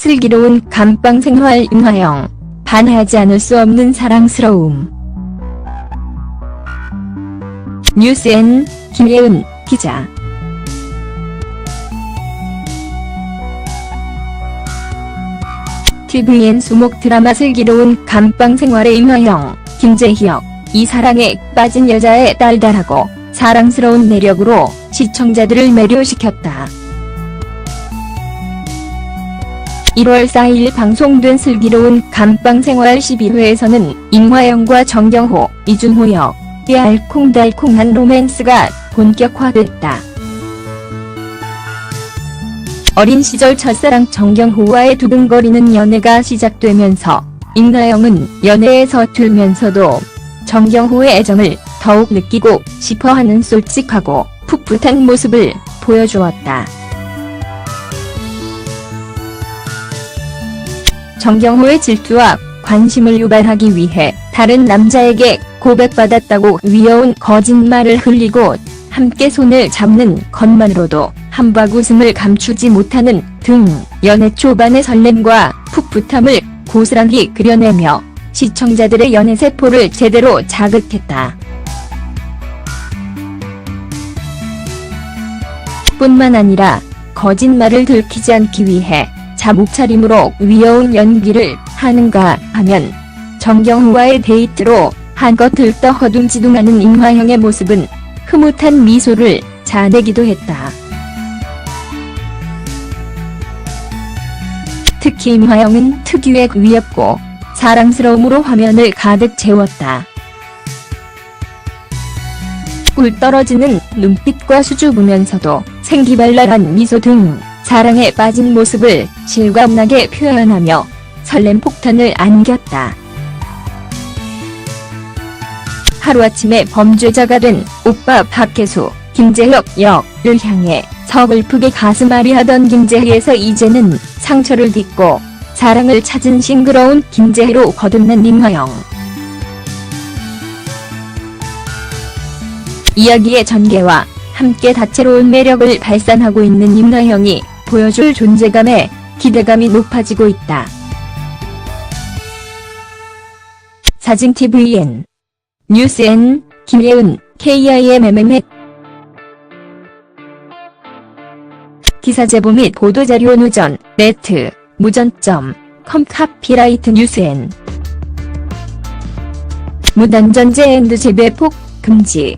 슬기로운 감방 생활 임화영. 반하지 않을 수 없는 사랑스러움. 뉴스N 김예은 기자. TVN 수목 드라마 슬기로운 감방 생활의 임화영, 김재희역. 이 사랑에 빠진 여자의 달달하고 사랑스러운 매력으로 시청자들을 매료시켰다. 1월 4일 방송된 슬기로운 감방 생활 12회에서는 임화영과 정경호, 이준호 역의 알콩달콩한 로맨스가 본격화됐다. 어린 시절 첫사랑 정경호와의 두근거리는 연애가 시작되면서 임나영은 연애에 서툴면서도 정경호의 애정을 더욱 느끼고 싶어하는 솔직하고 풋풋한 모습을 보여주었다. 정경호의 질투와 관심을 유발하기 위해 다른 남자에게 고백받았다고 위여운 거짓말을 흘리고 함께 손을 잡는 것만으로도 한박 웃음을 감추지 못하는 등 연애 초반의 설렘과 풋풋함을 고스란히 그려내며 시청자들의 연애 세포를 제대로 자극했다. 뿐만 아니라 거짓말을 들키지 않기 위해 자목차림으로 위여운 연기를 하는가 하면 정경호와의 데이트로 한껏 들떠 허둥지둥하는 임화영의 모습은 흐뭇한 미소를 자내기도 했다. 특히 임화영은 특유의 위협고 사랑스러움으로 화면을 가득 채웠다. 꿀 떨어지는 눈빛과 수줍으면서도 생기발랄한 미소 등 사랑에 빠진 모습을 실감나게 표현하며 설렘 폭탄을 안겼다. 하루아침에 범죄자가 된 오빠 박혜수, 김재혁 역을 향해 서글프게 가슴앓이 하던 김재희에서 이제는 상처를 딛고 사랑을 찾은 싱그러운 김재희로 거듭난 임화영. 이야기의 전개와 함께 다채로운 매력을 발산하고 있는 임나영이 보여줄 존재감에 기대감이 높아지고 있다. 사진TVN 뉴스N 김예은 KIMMM 기사 제보 및 보도자료 누전 네트 무전점 컴 카피라이트 뉴스N. 무단전제 앤드 재배폭 금지